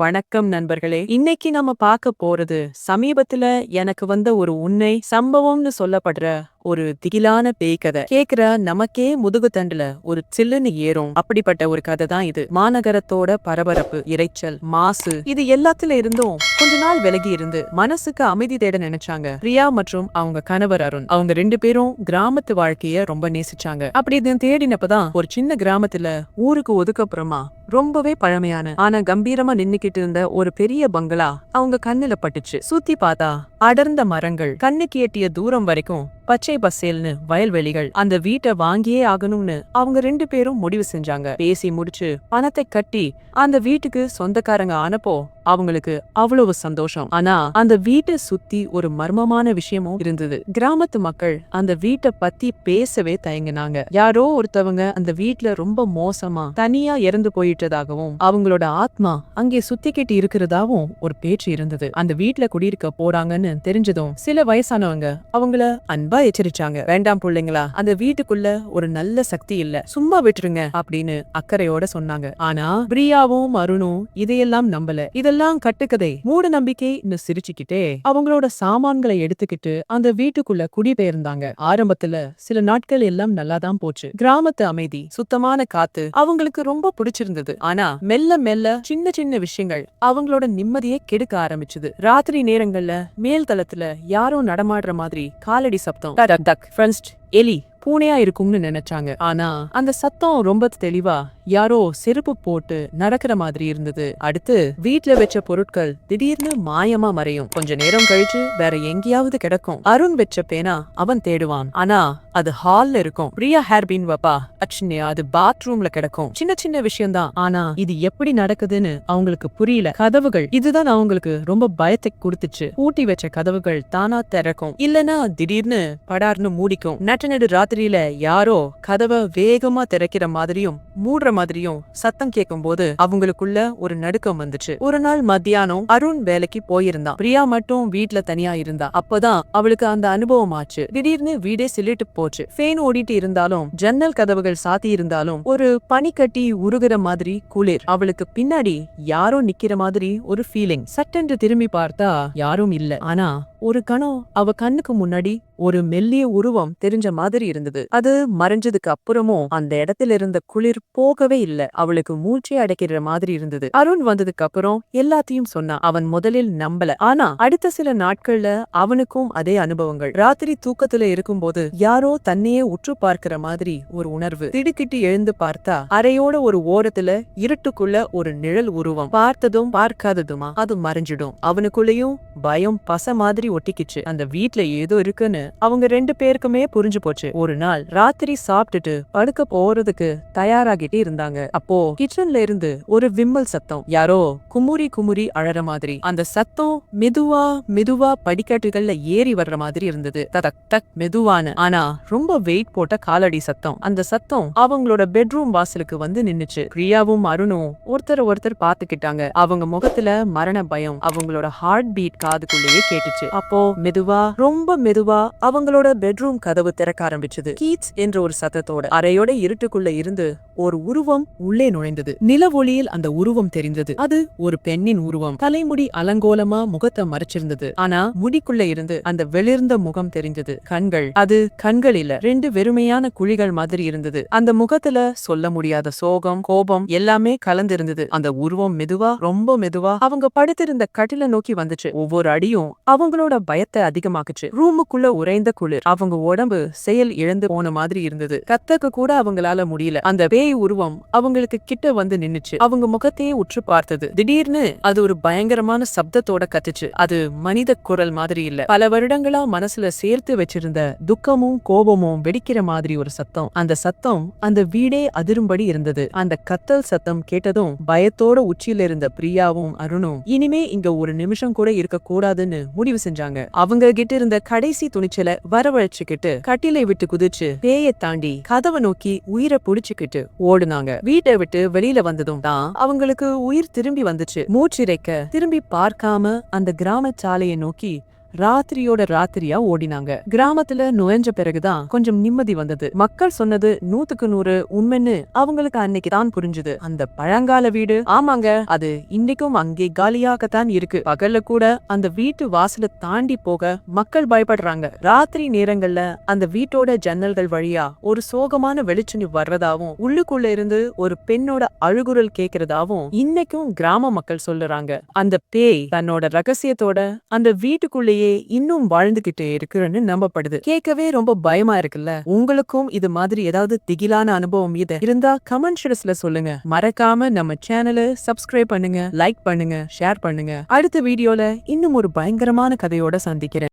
வணக்கம் நண்பர்களே. இன்னைக்கு நம்ம பார்க்க போறது சமீபத்துல எனக்கு வந்த ஒரு உண்மை சம்பவம்னு சொல்லப்படுற ஒரு திகிலான பேய் கதை கேக்குற நமக்கே முதுகு தண்டுல ஒரு சில்லுன்னு ஏறும். அப்படிப்பட்ட ஒரு கதை தான் இது. மாநகரத்தோட பரபரப்பு இரைச்சல் மாசு இது எல்லாத்துல இருந்தும் கொஞ்ச நாள் விலகி இருந்து மனசுக்கு அமைதி தேட நினைச்சாங்க. பிரியா மற்றும் அவங்க கணவர் அருண். அவங்க ரெண்டு பேரும் கிராமத்து வாழ்க்கைய ரொம்ப நேசிச்சாங்க. அப்படி இது தேடினப்பதான் ஒரு சின்ன கிராமத்துல ஊருக்கு ஒதுக்கப்புறமா ரொம்பவே பழமையான ஆனா கம்பீரமா நின்னுக்கிட்டு இருந்த ஒரு பெரிய பங்களா அவங்க கண்ணுல பட்டுச்சு. சுத்தி பார்த்தா அடர்ந்த மரங்கள் கண்ணுக்கு எட்டிய தூரம் வரைக்கும் பச்சை பசேல்னு வயல்வெளிகள் அந்த வீட்டை வாங்கியே ஆகணும்னு அவங்க ரெண்டு பேரும் முடிவு செஞ்சாங்க. பேசி முடிச்சு பணத்தை கட்டி அந்த வீட்டுக்கு சொந்தக்காரங்க ஆனப்போ அவங்களுக்கு அவ்வளவு சந்தோஷம். ஆனா அந்த வீட்டை சுத்தி ஒரு மர்மமான விஷயமும் இருந்தது. கிராமத்து மக்கள் அந்த வீட்டை பத்தி பேசவே தயங்கினாங்க. யாரோ ஒருத்தவங்க அந்த வீட்டுல ரொம்ப மோசமா தனியா இறந்து போயிட்டதாகவும் அவங்களோட ஆத்மா அங்கே சுத்திக்கிட்டு இருக்கிறதாவும் ஒரு பேச்சு இருந்தது. அந்த வீட்டுல குடியிருக்க போறாங்கன்னு தெரிஞ்சதும் சில வயசானவங்க அவங்கள அன்பா எச்சரிச்சாங்க. வேண்டாம் பிள்ளைங்களா அந்த வீட்டுக்குள்ள ஒரு நல்ல சக்தி இல்ல. சும்மா விட்டுருங்க அப்படின்னு அக்கறையோட சொன்னாங்க. ஆனா பிரியாவும் அருணும் இதையெல்லாம் நம்பல. இதெல்லாம் கட்டுக்கதை மூட நம்பிக்கைன்னு சிரிச்சுக்கிட்டே அவங்களோட சாமான்களை எடுத்துக்கிட்டு அந்த வீட்டுக்குள்ள குடிபெயர்ந்தாங்க ஆரம்பத்துல சில நாட்கள் எல்லாம் நல்லாதான் போச்சு கிராமத்து அமைதி சுத்தமான காத்து அவங்களுக்கு ரொம்ப பிடிச்சிருந்தது ஆனா மெல்ல மெல்ல சின்ன சின்ன விஷயங்கள் அவங்களோட நிம்மதியை கெடுக்க ஆரம்பிச்சது ராத்திரி நேரங்கள்ல மேல் தளத்துல யாரோ நடமாடுற மாதிரி காலடி சப்தம் எலி பூனையா இருக்கும்னு நினைச்சாங்க. ஆனா அந்த சத்தம் ரொம்ப தெளிவா யாரோ செருப்பு போட்டு நடக்கிற மாதிரி இருந்தது. அடுத்து வீட்ல வச்ச பொருட்கள் திடீர்னு மாயமா மறையும். கொஞ்ச நேரம் கழிச்சு வேற எங்கேயாவது கிடக்கும். அருண் வச்ச பேனா அவன் தேடுவான். ஆனா அது ஹால்ல இருக்கும். பிரியா ஹேர்பின் வப்பா. அச்சுனே அது பாத்ரூம்ல கிடக்கும். சின்ன சின்ன விஷயம்தான். ஆனா இது எப்படி நடக்குதுன்னு அவங்களுக்கு புரியல. கதவுகள் இதுதான் அவங்களுக்கு ரொம்ப பயத்தை கொடுத்துச்சு. பூட்டி வச்ச கதவுகள் தானா திறக்கும். இல்லனா திடீர்னு படார்னு மூடிக்கும். நட்ட நடு ராத்திரியில யாரோ கதவை வேகமா திறக்கிற மாதிரியும் மூடுற மாதிரியும் சத்தம் கேட்கும் போது அவங்களுக்குள்ள ஒரு நடுக்கம் வந்துச்சு. ஒரு நாள் மத்தியானம் அருண் வேலைக்கு போயிருந்தான். பிரியா மட்டும் வீட்ல தனியா இருந்தா. அப்பதான் அவளுக்கு அந்த அனுபவம் ஆச்சு. திடீர்னு வீடே சில்லிட்டு போச்சு. ஃபேன் ஓடிட்டு இருந்தாலும் ஜன்னல் கதவுகள் சாத்தி இருந்தாலும் ஒரு பனிக்கட்டி உருகுற மாதிரி குளிர். அவளுக்கு பின்னாடி யாரோ நிக்கிற மாதிரி ஒரு ஃபீலிங் சட்டென்று திரும்பி பார்த்தா யாரும் இல்ல. ஆனா ஒரு கணம் அவ கண்ணுக்கு முன்னாடி ஒரு மெல்லிய உருவம் தெரிஞ்ச மாதிரி இருந்தது. அது மறைஞ்சதுக்கு அப்புறமும் அந்த இடத்துல இருந்த குளிர் போகவே இல்ல. அவளுக்கு மூச்சை அடைக்கிற மாதிரி இருந்தது. அருண் வந்ததுக்கு அப்புறம் எல்லாத்தையும் சொன்னான் அவன் முதலில் நம்பல. ஆனா அடுத்த சில நாட்கள்ல அவனுக்கும் அதே அனுபவங்கள். ராத்திரி தூக்கத்துல இருக்கும்போது யாரோ தன்னையே உற்று பார்க்கிற மாதிரி ஒரு உணர்வு. திடுக்கிட்டு எழுந்து பார்த்தா அறையோட ஒரு ஓரத்துல இருட்டுக்குள்ள ஒரு நிழல் உருவம். பார்த்ததும் பார்க்காததுமா? அது மறைஞ்சிடும். அவனுக்குள்ளேயும் பயம் பச மாதிரி ஒட்டிக்கிச்சு. அந்த வீட்ல ஏதோ இருக்குன்னு அவங்க ரெண்டு பேருக்குமே புரிஞ்சு போச்சு. ஒரு நாள் ராத்திரி சாப்பிட்டுட்டு படுக்க போறதுக்கு தயாராகிட்டு இருந்தாங்க. அப்போ கிச்சன்ல இருந்து ஒரு விம்மல் சத்தம். யாரோ குமுறி குமுறி அழற மாதிரி. அந்த சத்தம் மெதுவா மெதுவா படிக்கட்டுகள்ல ஏறி வர்ற மாதிரி இருந்தது. ததக் தக் மெதுவான ஆனா ரொம்ப வெயிட் போட்ட காலடி சத்தம். அந்த சத்தம் அவங்களோட பெட்ரூம் வாசலுக்கு வந்து நின்னுச்சு. பிரியாவும் அருணும் ஒருத்தர் ஒருத்தர் பாத்துக்கிட்டாங்க அவங்க முகத்துல மரண பயம். அவங்களோட ஹார்ட் பீட் காதுக்குள்ளேயே கேட்டுச்சு. அப்போ மெதுவா ரொம்ப மெதுவா அவங்களோட பெட்ரூம் கதவு திறக்க ஆரம்பிச்சது. கீட்ஸ் என்ற ஒரு சத்தத்தோட அறையோட இருட்டுக்குள்ள இருந்து ஒரு உருவம் உள்ளே நுழைந்தது. நில ஒளியில் அந்த உருவம் தெரிந்தது. அது ஒரு பெண்ணின் உருவம். தலைமுடி அலங்கோலமா முகத்தை மறைச்சிருந்தது. ஆனா முடிக்குள்ள இருந்து அந்த வெளிர்ந்த முகம் தெரிந்தது. கண்கள். அது கண்கள் இல்ல. ரெண்டு வெறுமையான குழிகள் மாதிரி இருந்தது. அந்த முகத்துல சொல்ல முடியாத சோகம் கோபம் எல்லாமே கலந்திருந்தது. அந்த உருவம் மெதுவா ரொம்ப மெதுவா அவங்க படுத்திருந்த கட்டில நோக்கி வந்துச்சு. ஒவ்வொரு அடியும் அவங்களோட பயத்தை அதிகமாக்குச்சு. ரூமுக்குள்ள உறைந்த குளிர். அவங்க உடம்பு செயல் இழந்து போன மாதிரி இருந்தது. கத்தக்க கூட அவங்களால முடியல. அந்த பேய் உருவம் அவங்களுக்கு கிட்ட வந்து நின்னுச்சு. அவங்க முகத்தையே உற்று பார்த்தது. திடீர்னு அது ஒரு பயங்கரமான சப்தத்தோட கத்துச்சு. அது மனித குரல் மாதிரி இல்ல. பல வருடங்களா மனசுல சேர்த்து வச்சிருந்த துக்கமும் கோபமும் வெடிக்கிற மாதிரி ஒரு சத்தம். அந்த சத்தம் அந்த வீடே அதிரும்படி இருந்தது. அந்த கத்தல் சத்தம் கேட்டதும் பயத்தோட உச்சியில இருந்த பிரியாவும் அருணும் இனிமே இங்க ஒரு நிமிஷம் கூட இருக்க கூடாதுன்னு முடிவு செஞ்சாங்க. அவங்க கிட்ட இருந்த கடைசி துணிச்சலை வரவழைச்சுக்கிட்டு கட்டிலை விட்டு குதிச்சு பேய தாண்டி கதவை நோக்கி உயிரை புடிச்சுக்கிட்டு ஓடுனாங்க. வீட்டை விட்டு வெளியில வந்ததும் தான் அவங்களுக்கு உயிர் திரும்பி வந்துச்சு. மூச்சிரைக்க திரும்பி பார்க்காம அந்த கிராம சாலையை நோக்கி ராத்திரியோட ராத்திரியா ஓடினாங்க. கிராமத்துல நுழைஞ்ச பிறகுதான் கொஞ்சம் நிம்மதி வந்தது. மக்கள் சொன்னது நூத்துக்கு நூறு உண்மைன்னு அவங்களுக்கு அன்னைக்கு தான் புரிஞ்சுது. அந்த பழங்கால வீடு ஆமாங்க அது இன்னைக்கும் அங்கே காலியாகத்தான் இருக்கு. பகல்ல கூட அந்த வீட்டு வாசலை தாண்டி போக மக்கள் பயப்படுறாங்க. ராத்திரி நேரங்கள்ல அந்த வீட்டோட ஜன்னல்கள் வழியா ஒரு சோகமான வெளிச்சனி வர்றதாவும் உள்ளுக்குள்ள இருந்து ஒரு பெண்ணோட அழுகுரல் கேக்குறதாவும் இன்னைக்கும் கிராம மக்கள் சொல்லுறாங்க. அந்த பேய் தன்னோட ரகசியத்தோட அந்த வீட்டுக்குள்ளேயே இன்னும் வாழ்ந்துகிட்டே இருக்குன்னு நம்பப்படுது. கேட்கவே ரொம்ப பயமா இருக்குல்ல? உங்களுக்கும் இது மாதிரி ஏதாவது திகிலான அனுபவம் இது இருந்தா கமெண்ட்ஸ்ல சொல்லுங்க. மறக்காம நம்ம சேனலை சப்ஸ்கிரைப் பண்ணுங்க லைக் பண்ணுங்க ஷேர் பண்ணுங்க. அடுத்த வீடியோல இன்னும் ஒரு பயங்கரமான கதையோட சந்திக்கிறேன்.